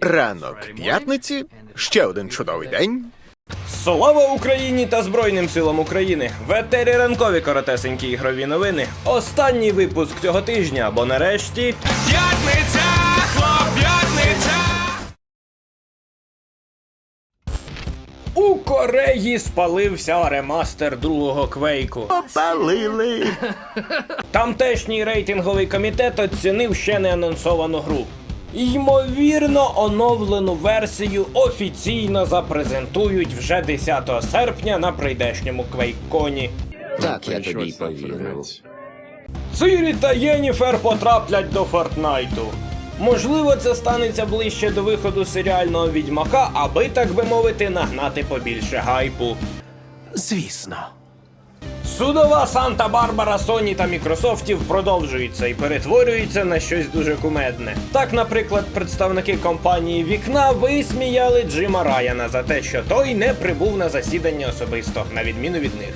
Ранок п'ятниці, ще один чудовий день. Слава Україні та Збройним силам України! В етері ранкові коротесенькі ігрові новини. Останній випуск цього тижня, бо нарешті. П'ятниця, хлоп, п'ятниця. У Кореї спалився ремастер другого квейку. Палили. Тамтешній рейтинговий комітет оцінив ще не анонсовану гру. Ймовірно, оновлену версію офіційно запрезентують вже 10 серпня на прийдешньому квейконі. Так, я тобі повірив. Цирі та Єніфер потраплять до Фортнайту. Можливо, це станеться ближче до виходу серіального відьмака, аби, так би мовити, нагнати побільше гайпу. Звісно. Судова Санта-Барбара, Sony та Мікрософтів продовжується і перетворюється на щось дуже кумедне. Так, наприклад, представники компанії Вікна висміяли Джима Раяна за те, що той не прибув на засідання особисто, на відміну від них.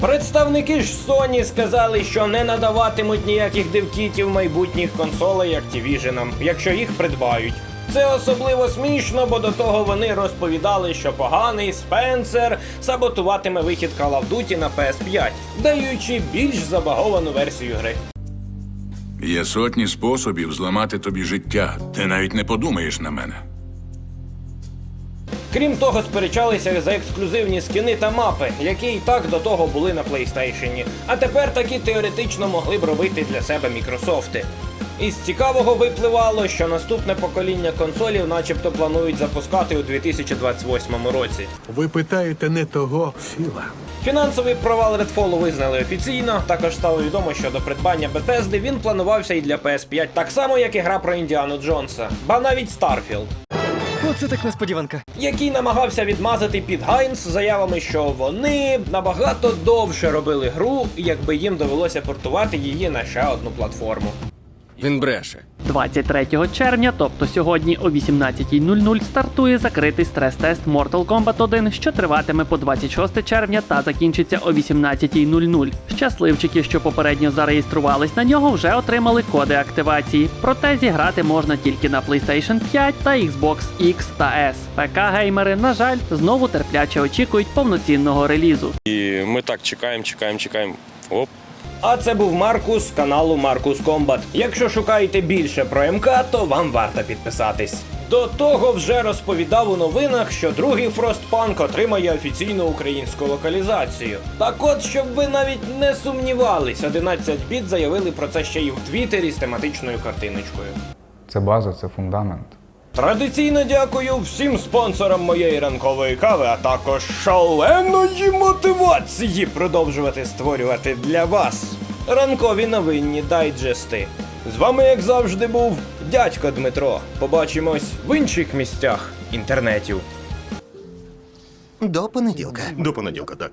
Представники ж Sony сказали, що не надаватимуть ніяких девкітів майбутніх консолей Activision, якщо їх придбають. Це особливо смішно, бо до того вони розповідали, що поганий Спенсер саботуватиме вихід Call of Duty на PS5, даючи більш забаговану версію гри. Є сотні способів зламати тобі життя. Ти навіть не подумаєш на мене. Крім того, сперечалися за ексклюзивні скини та мапи, які і так до того були на PlayStation, а тепер таки теоретично могли б робити для себе Мікрософти. Із цікавого випливало, що наступне покоління консолів начебто планують запускати у 2028 році. Ви питаєте не того Філа. Фінансовий провал Redfall визнали офіційно. Також стало відомо, що до придбання Bethesda він планувався і для PS5, так само як і гра про Індіану Джонса, ба навіть Starfield. Оце так несподіванка. який намагався відмазати під Гайнс заявами, що вони набагато довше робили гру, якби їм довелося портувати її на ще одну платформу. Він бреше. 23 червня, тобто сьогодні о 18.00 стартує закритий стрес-тест Mortal Kombat 1, що триватиме по 26 червня та закінчиться о 18.00. Щасливчики, що попередньо зареєструвались на нього, вже отримали коди активації. Проте зіграти можна тільки на PlayStation 5 та Xbox X та S. ПК-геймери, на жаль, знову терпляче очікують повноцінного релізу. І ми так чекаємо, чекаємо, чекаємо. Оп, А це був Маркус з каналу Маркус Комбат. Якщо шукаєте більше про МК, то вам варто підписатись. До того вже розповідав у новинах, що другий Frostpunk отримає офіційну українську локалізацію. Так от, щоб ви навіть не сумнівались, 11 біт заявили про це ще й в Твіттері з тематичною картиночкою. Це база, це фундамент. Традиційно дякую всім спонсорам моєї ранкової кави, а також шаленої мотивації продовжувати створювати для вас ранкові новинні дайджести. З вами, як завжди, був дядько Дмитро. Побачимось в інших місцях інтернетів. До понеділка. До понеділка, так.